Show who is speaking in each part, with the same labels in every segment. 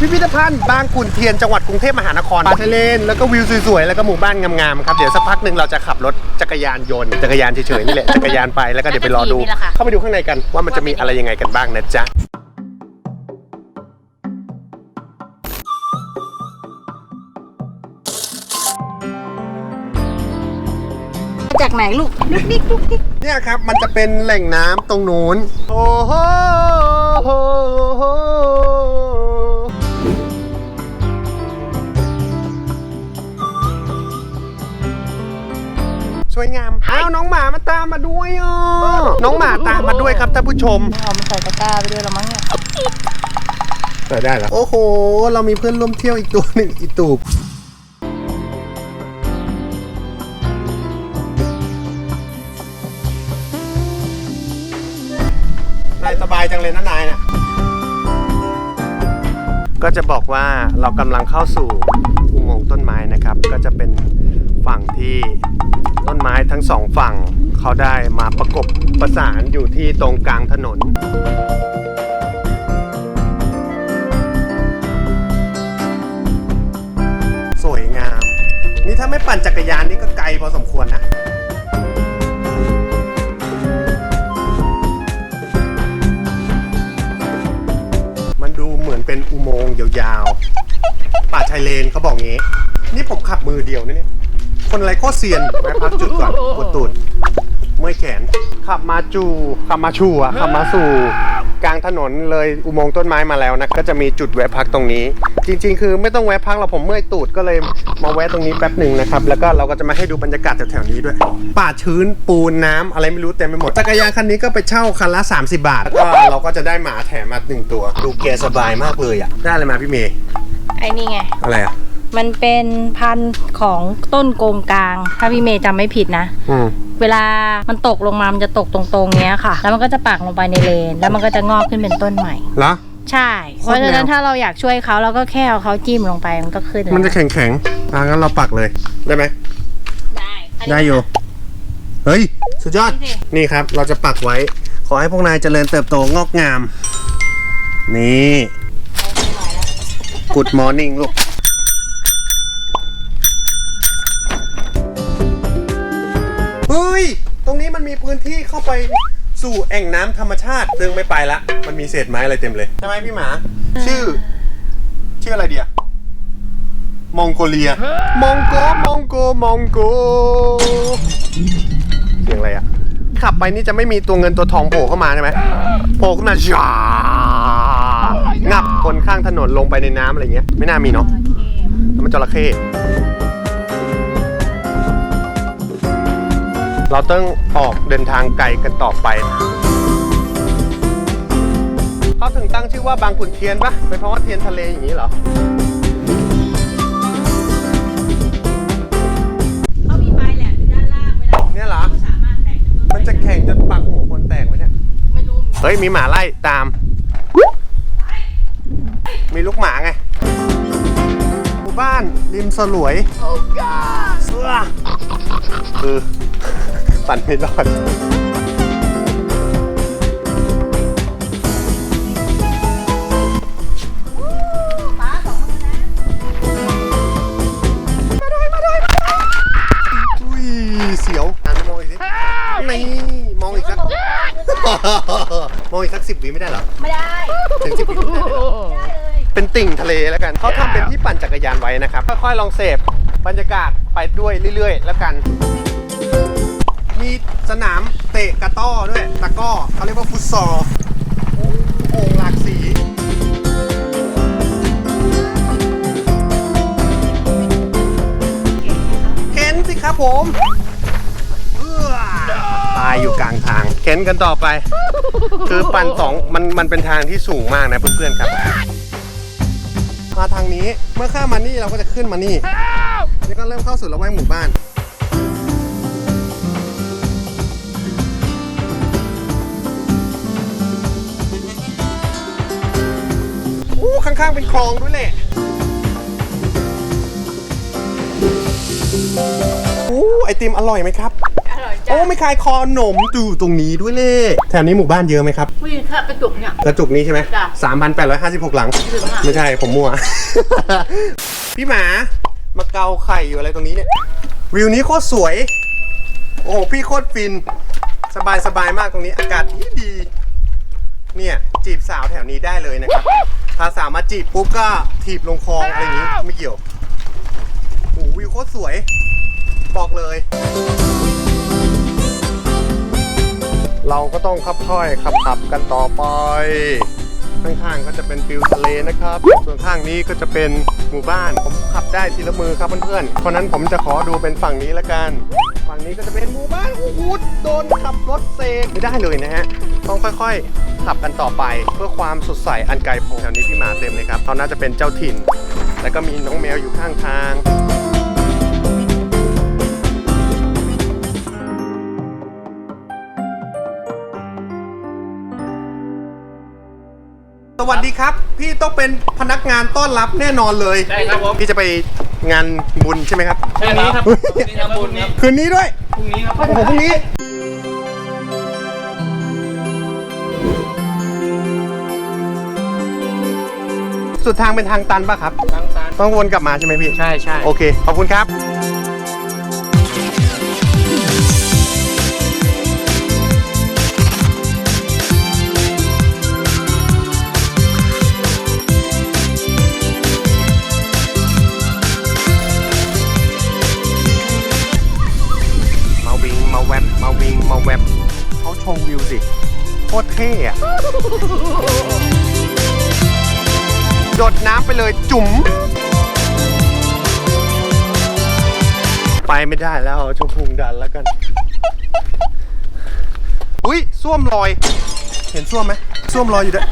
Speaker 1: พิพิธภัณฑ์บางขุนเทียนจังหวัดกรุงเทพมหานครป่าทะเลนแล้วก็วิวสวยๆแล้วก็หมู่บ้านงามๆครับเดี๋ยวสักพักหนึ่งเราจะขับรถจักรยานยนต์จักรยานเฉยๆนี่แหละจักรยานไปแล้วก็เดี๋ยวไปรอดู
Speaker 2: นี่แหละค่ะ
Speaker 1: เข้าไปดูข้างในกันว่ามันจะมีอะไรยังไงกันบ้างนะจ๊ะ
Speaker 2: จากไหนลูกนิกนิกนิกนิก
Speaker 1: เนี่ยครับมันจะเป็นแหล่งน้ำตรงนู้นโอ้โห วยงามอ้าวน้องหมามาตามมาด้วยอะน้องหมาตามมาด้วยครับท่านผู้ชม
Speaker 2: เอามาใส่ตะกร้าไปด้วยละมั้งเนี่ย
Speaker 1: เปิดได้แล้วโอ้โห เรามีเพื่อนร่วมเที่ยวอีกตัวหนึ่งอีตูบนายสบายจังเลยนะนายเนี่ยก็จะบอกว่าเรากำลังเข้าสู่อุโมงค์ต้นไม้นะครับ ก็จะเป็นฝั่งที่ต้น ไม้ทั้งสองฝั่ง เขาได้มาประกบประสานอยู่ที่ตรงกลางถนนสวยงาม นี่ถ้าไม่ปั่นจักรยานนี่ก็ไกลพอสมควรนะมันดูเหมือนเป็นอุโมงค์ยาวๆ ป่าชายเลนเขาบอกงี้ นี่ผมขับมือเดียวนะเนี่ย คนอะไรโคตรเซียนแวะพักจุดก่อนปวดตูดเมื่อยแขน ขับมาจูขับมาชูอะขับมาสู่ กลางถนนเลยอุโมงค์ต้นไม้มาแล้วนะ ก็จะมีจุดแวะพักตรงนี้ จริง ๆ คือไม่ต้องแวะพักเราผมเมื่อยตูดก็เลยมาแวะตรงนี้แป๊บหนึ่งนะครับ แล้วก็เราก็จะมาให้ดูบรรยากาศแถวๆนี้ด้วย ป่าชื้นปูนน้ำอะไรไม่รู้เต็มไปหมดจักรยานคันนี้ก็ไปเช่าคันละ 30 บาทแล้วก็เราก็จะได้หมาแถมมาหนึ่งตัว ดูแกสบายมากเลยอะได้อะไรมาพี่เมย์
Speaker 2: ไอ้นี่ไง
Speaker 1: อะไรอะ
Speaker 2: มันเป็นพันธุ์ของต้นโกงกลาง ถ้าพี่เมย์จำไม่ผิดนะ
Speaker 1: อืม
Speaker 2: เวลามันตกลงมา มันจะตกตรงๆเนี้ยค่ะ แล้วมันก็จะปักลงไปในเลน แล้วมันก็จะงอกขึ้นเป็นต้นใหม่
Speaker 1: เหรอ
Speaker 2: ใช่
Speaker 1: โค
Speaker 2: เพ
Speaker 1: ตร
Speaker 2: ราะฉะนั้น
Speaker 1: แนว
Speaker 2: ถ้าเราอยากช่วยเขาเราก็แค่เอาเขาจิ้มลงไปมันก็ขึ้นแล้ว
Speaker 1: มันจะแข็งแข็งๆอะงั้นเราปักเลย ได้ไหม
Speaker 2: ได้
Speaker 1: ได้อยู่ เฮ้ย สุดยอดนี่ครับ เราจะปักไว้ ขอให้พวกนายเจริญเติบโตงอกงาม นี่ Good morning ลูก มันมีพื้นที่เข้าไปสู่แอ่งน้ำธรรมชาติซึ่งไม่ไปละ มันมีเศษไม้อะไรเต็มเลยใช่ไหมพี่หมา ชื่อ ชื่ออะไรเดียมองโกเลีย มองโก มองโก มองโก เสียงอะไรอะขับไปนี่จะไม่มีตัวเงินตัวทองโผล่เข้ามาใช่ไหมโผล่ขึ้นมาจ้างับคนข้างถนนลงไปในน้ำอะไรเงี้ย ไม่น่ามีเนาะแล้วมันจระเข้ เราต้องออกเดินทางไกลกันต่อไปเขาถึงตั้งชื่อว่าบางขุนเทียนปะเป็นเพราะว่าเทียนทะเลอย่างนี้เหรอ
Speaker 2: เขามีปลายแหลมอยู่ด้านล่างเวลา
Speaker 1: เนี่ยเหรอ
Speaker 2: เขาสามารถแตกเป็นต้น
Speaker 1: มันจะแข่งจนปากหัวคนแตกไหมเนี่ย
Speaker 2: ไม่รู้
Speaker 1: เฮ้ย มีหมาไล่ตาม มีลูกหมาไงหมู่บ้านริมสลวยเสื้อคือ ปั่นไม่รอด
Speaker 2: ป้าสองคนนะ
Speaker 1: อุ้ยเสียวหันมามองอีกสินี่มองอีกสัก มองอีกสักสิบวิไม่ได้เหรอ
Speaker 2: ไม่ได้
Speaker 1: ถึงสิบวิไม่ได้เลยเหรอ
Speaker 2: ไม่ได้เลย
Speaker 1: เป็นติ่งทะเลแล้วกันเขาทำเป็นที่ปั่นจักรยานไว้นะครับ ค่อยๆลองเสพบรรยากาศไปด้วยเรื่อย ๆ แล้วกัน มีสนามเตะกระต้อด้วย ตะก้อเขาเรียกว่าฟุตซอลโอ่งหลากสีเข็นสิครับผมตายอยู่กลางทาง เข็นกันต่อไป คือปั่นสองมันมันเป็นทางที่สูงมากนะเพื่อนๆครับมาทางนี้เมื่อข้ามมานี่เราก็จะขึ้นมานี่นี่ก็เริ่มเข้าสู่ละแวกหมู่บ้าน ข้างๆเป็นคลองด้วยแหละอู้ไอติมอร่อยไหมครับ
Speaker 2: อร่อย
Speaker 1: โอ้ไม่ขายคอหนมดูตรงนี้ด้วยเลยแถวนี้หมู่บ้านเยอะไหมครับ
Speaker 3: ผู้หญิงค่ะกระจุกเนี่ย
Speaker 1: กระจุกนี้ใช่ไหม
Speaker 3: จ้ะ
Speaker 1: สามพันแปดร้อยห้าสิบหกหลัง
Speaker 3: ถึงอะ
Speaker 1: ไม่ใช่ผมมั่ว พี่หมา มาเกาไข่อยู่อะไรตรงนี้เนี่ย วิวนี้โคตรสวย โอ้โหพี่โคตรฟิน สบายสบายมากตรงนี้ อากาศดีดีเนี่ย จีบสาวแถวนี้ได้เลยนะครับ ถ้าสาวมาจีบปุ๊บก็ถีบลงคลองอะไรอย่างนี้ไม่เกี่ยวโอ้โหวิวโคตรสวย บอกเลย เราก็ต้องขับค่อยขับขับกันต่อไป ข้างๆก็จะเป็นฟิวทะเลนะครับ ส่วนข้างนี้ก็จะเป็นหมู่บ้าน ผมขับได้ทีละมือครับเพื่อนๆ เพราะนั้นผมจะขอดูเป็นฝั่งนี้ละกัน ฝั่งนี้ก็จะเป็นหมู่บ้านโอ้โหโดนขับรถเซงไม่ได้เลยนะฮะ ต้องค่อยๆ ขับกันต่อไป เพื่อความสดใสอันไกลโพ้นแถวนี้พี่หมาเต็มเลยครับเขาน่าจะเป็นเจ้าถิ่น แล้วก็มีน้องแมวอยู่ข้างทางสวัสดีครับ พี่ต้องเป็นพนักงานต้อนรับแน่นอนเลย
Speaker 4: ใช่ครับผม
Speaker 1: พี่จะไปงานบุญใช่ไหมครับ
Speaker 4: พรุ่งนี้ครับพรุ่งนี้ทำบุญครับ
Speaker 1: คืนนี้ด้วย
Speaker 4: พรุ่งนี้ครับ
Speaker 1: โอ้โหพรุ่งนี้ สุดทางเป็นทางตันปะครับ
Speaker 4: ทางตาล
Speaker 1: ต้องวนกลับมาใช่ไหมพี่
Speaker 4: ใช่ใช่
Speaker 1: โอเค ขอบคุณครับ มาวิ่งมาแวบมาวิ่งมาแวบเขาชมวิวสิ โคตรเท่อะโดดน้ำ ไปเลยจุ๋มไปไม่ได้แล้วเอาชมพุงดันแล้วกัน อุ้ยส้วมลอย เห็นส้วมไหมส้วมลอยอยู่ด้วย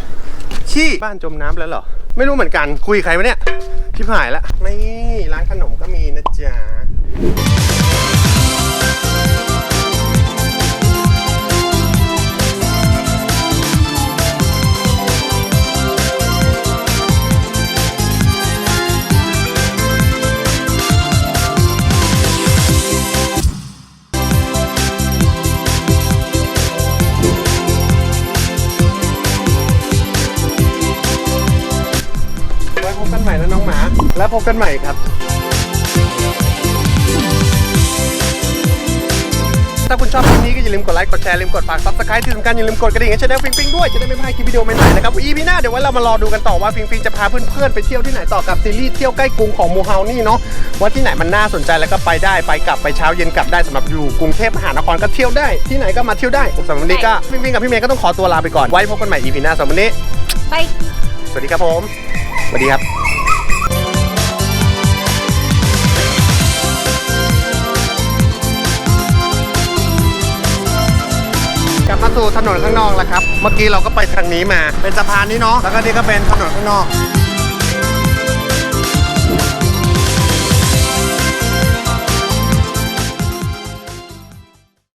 Speaker 1: ขี้บ้านจมน้ำแล้วเหรอ ไม่รู้เหมือนกันคุยกับใครวะเนี่ยที่หายแล้วไม่ร้านขนมก็มีนะจ๊ะ แล้วพบกันใหม่ครับ ถ้าคุณชอบคลิปนี้ก็อย่าลืมกดไลค์ กดแชร์อย่าลืมกดฝาก subscribe ที่สำคัญอย่าลืมกดกระดิ่งให้ช่องฟิงฟิงด้วย จะได้ไม่พลาดคลิปวิดีโอใหม่ๆนะครับ EP หน้าเดี๋ยวไว้เรามารอดูกันต่อว่าฟิงฟิงจะพาเพื่อนๆไปเที่ยวที่ไหนต่อกับซีรีส์เที่ยวใกล้กรุงของมูเฮานี่เนาะว่าที่ไหนมันน่าสนใจแล้วก็ไปได้ไปกลับไปเช้าเย็นกลับได้สำหรับอยู่กรุงเทพมหานครก็เที่ยวได้ที่ไหนก็มาเที่ยวได้สำหรับวันนี้ก็ฟิงฟิงกับพี่เมย์ก็ต้องขอตัวลาไปก่อนไว้พบกันใหม่ EP หน้าสำหรับวันนี้
Speaker 2: ไป
Speaker 1: สวัสดีครับผม สวัสดีครับ สู่ถนนข้างนอกแล้วครับ เมื่อกี้เราก็ไปทางนี้มา เป็นสะพานนี้เนาะ แล้วก็นี่ก็เป็นถนนข้างนอก